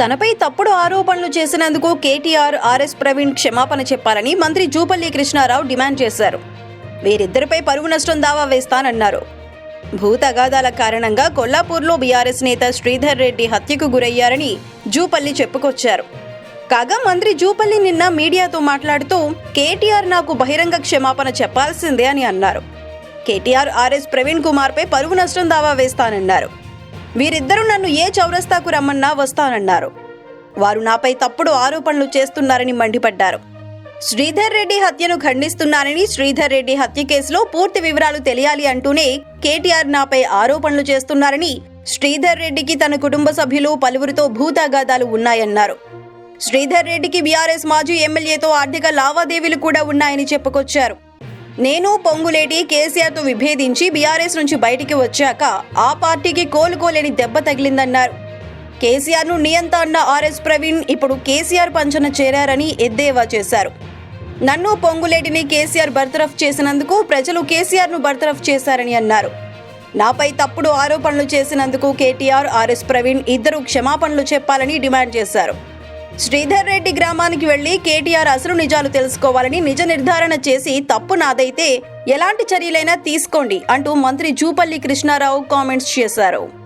తనపై తప్పుడు ఆరోపణలు చేసినందుకు కేటీఆర్ ఆర్ఎస్ ప్రవీణ్ క్షమాపణ చెప్పాలని మంత్రి జూపల్లి కృష్ణారావు డిమాండ్ చేశారు. వీరిద్దరిపై పరువు నష్టం దావా వేస్తానన్నారు. భూ తగాదాల కారణంగా కొల్లాపూర్లో బీఆర్ఎస్ నేత శ్రీధర్ రెడ్డి హత్యకు గురయ్యారని జూపల్లి చెప్పుకొచ్చారు. కాగా మంత్రి జూపల్లి నిన్న మీడియాతో మాట్లాడుతూ కేటీఆర్ నాకు బహిరంగ క్షమాపణ చెప్పాల్సిందే అని అన్నారు. కేటీఆర్ ఆర్ఎస్ ప్రవీణ్ కుమార్పై పరువు నష్టం దావా వేస్తానన్నారు. వీరిద్దరూ నన్ను ఏ చౌరస్తాకు రమ్మన్నా వస్తానన్నారు. వారు నాపై తప్పుడు ఆరోపణలు చేస్తున్నారని మండిపడ్డారు. శ్రీధర్ రెడ్డి హత్యను ఖండిస్తున్నానని శ్రీధర్ రెడ్డి హత్య కేసులో పూర్తి వివరాలు తెలియాలి అంటూనే కేటీఆర్ నాపై ఆరోపణలు చేస్తున్నారని శ్రీధర్ రెడ్డికి తన కుటుంబ సభ్యులు పలువురితో భూతాగాదాలు ఉన్నాయన్నారు. శ్రీధర్ రెడ్డికి బీఆర్ఎస్ మాజీ ఎమ్మెల్యేతో ఆర్థిక లావాదేవీలు కూడా ఉన్నాయని చెప్పుకొచ్చారు. నేను పొంగులేటి కేసీఆర్తో విభేదించి బీఆర్ఎస్ నుంచి బయటికి వచ్చాక ఆ పార్టీకి కోలుకోలేని దెబ్బ తగిలిందన్నారు. కేసీఆర్ను నియంత అన్న ఆర్ఎస్ ప్రవీణ్ ఇప్పుడు కేసీఆర్ పంచన చేరారని ఎద్దేవా చేశారు. నన్ను పొంగులేటిని కేసీఆర్ బర్తరఫ్ చేసినందుకు ప్రజలు కేసీఆర్ను బర్తరఫ్ చేశారని అన్నారు. నాపై తప్పుడు ఆరోపణలు చేసినందుకు కేటీఆర్ ఆర్ఎస్ ప్రవీణ్ ఇద్దరు క్షమాపణలు చెప్పాలని డిమాండ్ చేశారు. శ్రీధర్ రెడ్డి గ్రామానికి వెళ్ళి కేటీఆర్ అసలు నిజాలు తెలుసుకోవాలని నిజ నిర్ధారణ చేసి తప్పు నాదైతే ఎలాంటి చర్యలైనా తీసుకోండి అంటూ మంత్రి జూపల్లి కృష్ణారావు కామెంట్స్ చేశారు.